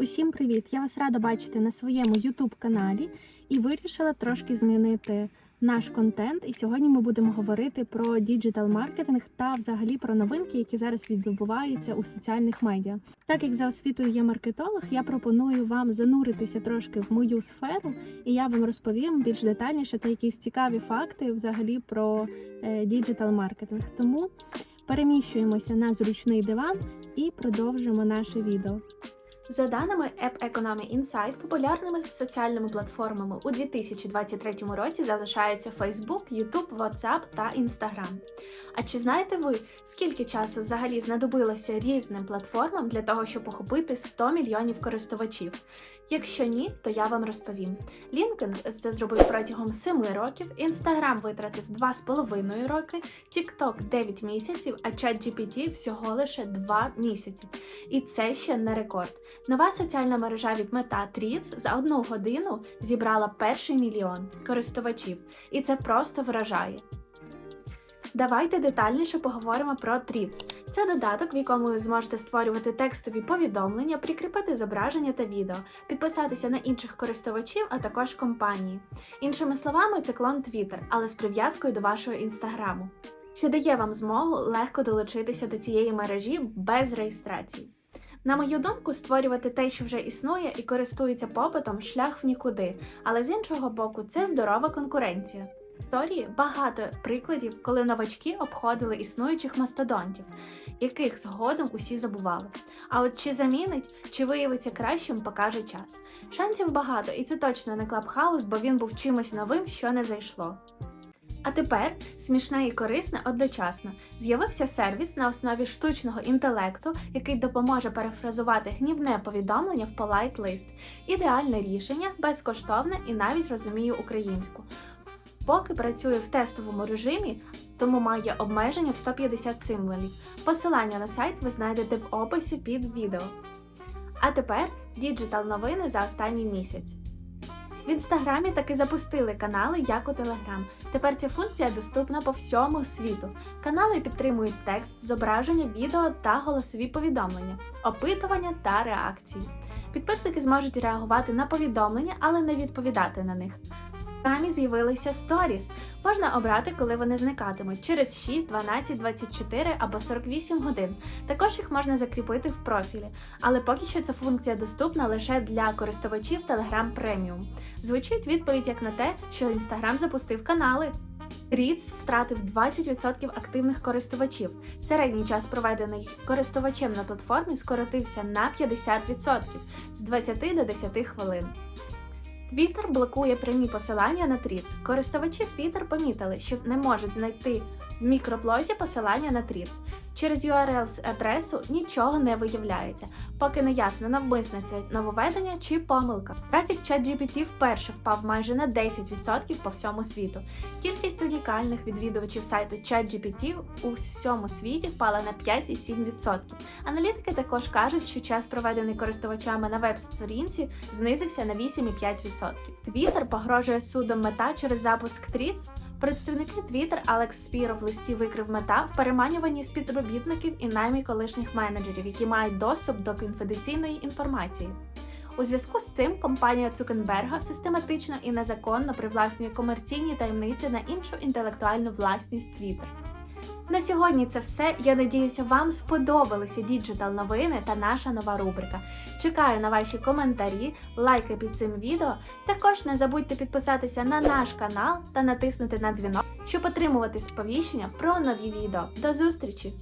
Усім привіт! Я вас рада бачити на своєму YouTube каналі і вирішила трошки змінити наш контент. І сьогодні ми будемо говорити про діджитал маркетинг та взагалі про новинки, які зараз відбуваються у соціальних медіа. Так як за освітою є маркетолог, я пропоную вам зануритися трошки в мою сферу, і я вам розповім більш детальніше та якісь цікаві факти взагалі про діджитал маркетинг. Тому переміщуємося на зручний диван і продовжимо наше відео. За даними App Economy Insight, популярними соціальними платформами у 2023 році залишаються Facebook, YouTube, WhatsApp та Instagram. А чи знаєте ви, скільки часу взагалі знадобилося різним платформам для того, щоб охопити 100 мільйонів користувачів? Якщо ні, то я вам розповім. LinkedIn це зробив протягом 7 років, Instagram витратив 2,5 роки, TikTok 9 місяців, а ChatGPT всього лише 2 місяці. І це ще не рекорд. Нова соціальна мережа від Мета Threads за одну годину зібрала перший мільйон користувачів, і це просто вражає. Давайте детальніше поговоримо про Threads. Це додаток, в якому ви зможете створювати текстові повідомлення, прикріпити зображення та відео, підписатися на інших користувачів, а також компанії. Іншими словами, це клон Twitter, але з прив'язкою до вашого інстаграму, що дає вам змогу легко долучитися до цієї мережі без реєстрації. На мою думку, створювати те, що вже існує і користується попитом, шлях в нікуди, але з іншого боку, це здорова конкуренція. В історії багато прикладів, коли новачки обходили існуючих мастодонтів, яких згодом усі забували. А от чи замінить, чи виявиться кращим, покаже час. Шансів багато, і це точно не Клабхаус, бо він був чимось новим, що не зайшло. А тепер смішне і корисне одночасно з'явився сервіс на основі штучного інтелекту, який допоможе перефразувати гнівне повідомлення в Polite List. Ідеальне рішення, безкоштовне і навіть розумію українську. Поки працює в тестовому режимі, тому має обмеження в 150 символів. Посилання на сайт ви знайдете в описі під відео. А тепер діджитал новини за останній місяць. В інстаграмі таки запустили канали, як у Телеграм. Тепер ця функція доступна по всьому світу. Канали підтримують текст, зображення, відео та голосові повідомлення, опитування та реакції. Підписники зможуть реагувати на повідомлення, але не відповідати на них. Самі з'явилися сторіс. Можна обрати, коли вони зникатимуть через 6, 12, 24 або 48 годин. Також їх можна закріпити в профілі, але поки що ця функція доступна лише для користувачів Telegram Premium. Звучить відповідь як на те, що Instagram запустив канали. Ріц втратив 20% активних користувачів. Середній час, проведений користувачем на платформі, скоротився на 50% з 20 до 10 хвилин. Twitter блокує прямі посилання на Тріц. Користувачі Twitter помітили, що не можуть знайти в мікроблозі посилання на Тріц. Через URL-адресу нічого не виявляється, поки не ясно, навмисне це нововведення чи помилка. Трафік ChatGPT вперше впав майже на 10% по всьому світу. Кількість унікальних відвідувачів сайту ChatGPT у всьому світі впала на 5,7%. Аналітики також кажуть, що час, проведений користувачами на веб-сторінці, знизився на 8,5%. Twitter погрожує судом мета через запуск Threads. Представники Twitter Алекс Спіро в листі викрив мета в переманюванні співробітників і наймі колишніх менеджерів, які мають доступ до конфіденційної інформації. У зв'язку з цим компанія Цукенберга систематично і незаконно привласнює комерційні таємниці на іншу інтелектуальну власність Twitter. На сьогодні це все. Я надіюся, вам сподобалися діджитал новини та наша нова рубрика. Чекаю на ваші коментарі, лайки під цим відео. Також не забудьте підписатися на наш канал та натиснути на дзвінок, щоб отримувати сповіщення про нові відео. До зустрічі!